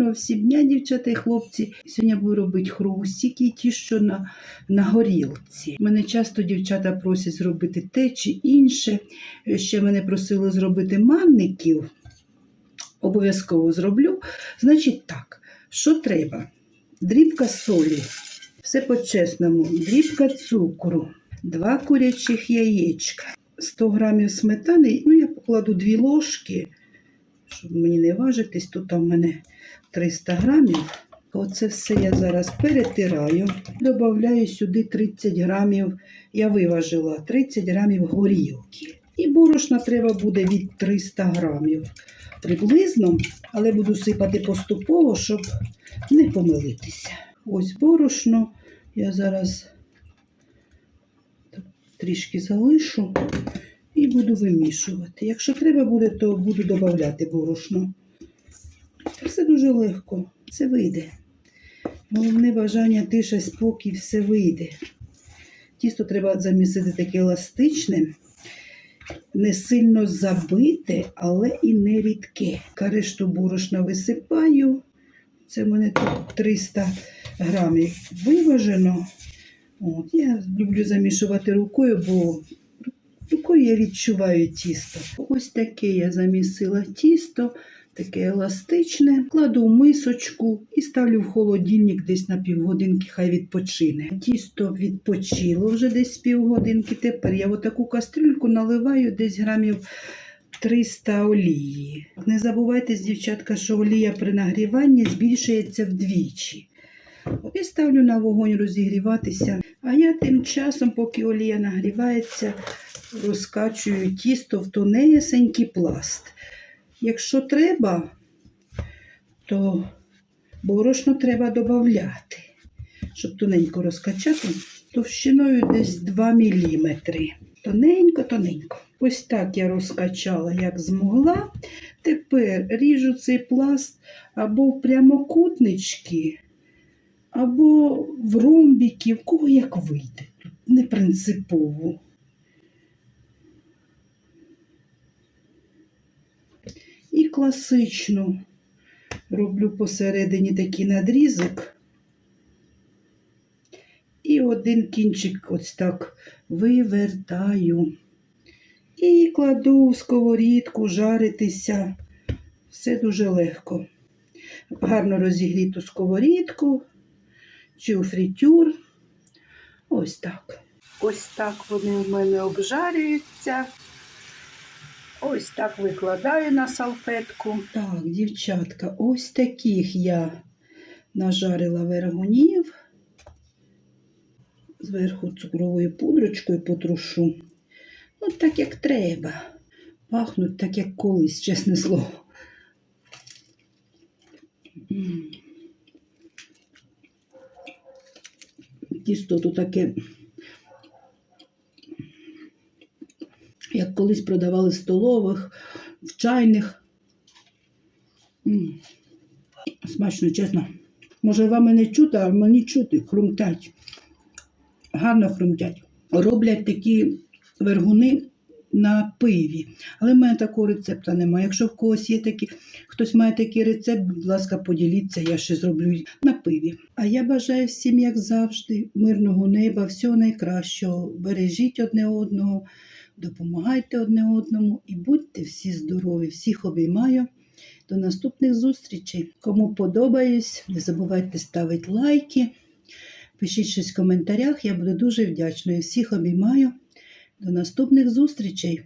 гарного всім дня, дівчата і хлопці. Сьогодні буду робити хрустики, ті, що на, на горілці. Мене часто дівчата просять зробити те чи інше. Ще мене просили зробити манників. Обов'язково зроблю. Значить так, що треба? Дрібка солі. Все по-чесному. Дрібка цукру, два курячих яєчка, 100 грамів сметани. Ну, я покладу дві ложки, щоб мені не важитись. Тут в мене 300 грамів. Оце все я зараз перетираю. Добавляю сюди 30 грамів, я виважила 30 грамів горілки. І борошна треба буде від 300 грамів приблизно, але буду сипати поступово, щоб не помилитися. Ось борошно. Я зараз трішки залишу буду вимішувати. Якщо треба буде, то буду додавати борошно. Все дуже легко, це вийде. Головне бажання, тиша, спокій, все вийде. Тісто треба замісити таке еластичне, не сильно забите, але і не рідке. Каришту борошна висипаю. Це в мене тут 300 грамів виважено. От, я люблю замішувати рукою, бо рукою я відчуваю тісто. Ось таке я замісила тісто, таке еластичне. Кладу в мисочку і ставлю в холодильник десь на півгодинки, хай відпочине. Тісто відпочило вже десь півгодинки. Тепер я таку кастрюльку наливаю десь грамів 300 олії. Не забувайте, дівчатка, що олія при нагріванні збільшується вдвічі. І ставлю на вогонь розігріватися. А я тим часом, поки олія нагрівається, розкачую тісто в тонесенький пласт. Якщо треба, то борошно треба додати, щоб тоненько розкачати, товщиною десь 2 мм. Тоненько-тоненько. Ось так я розкачала, як змогла. Тепер ріжу цей пласт або в прямокутнички, або в ромбіки, в кого як вийде. Не принципово. І класично роблю посередині такий надрізок. І один кінчик ось так вивертаю. І кладу в сковорідку жаритися. Все дуже легко. Гарно розігріту сковорідку чи у фритюр. Ось так. Ось так вони в мене обжарюються. Ось так викладаю на салфетку. Так, дівчатка, ось таких я нажарила вергунів. Зверху цукровою пудрочкою потрушу. Ну, так як треба. Пахнуть так, як колись, чесне слово. Тісто тут таке, як колись продавали столових, в чайних. Смачно, чесно. Може, вам не чути, а мені чути, хрумтять. Гарно хрумтять. Роблять такі вергуни на пиві. Але в мене такого рецепту немає. Якщо в когось є такі, хтось має такий рецепт, будь ласка, поділіться, я ще зроблю на пиві. А я бажаю всім, як завжди, мирного неба, всього найкращого. Бережіть одне одного, допомагайте одне одному і будьте всі здорові. Всіх обіймаю. До наступних зустрічей. Кому подобаюсь, не забувайте ставити лайки. Пишіть щось в коментарях, я буду дуже вдячною. Всіх обіймаю. До наступних зустрічей!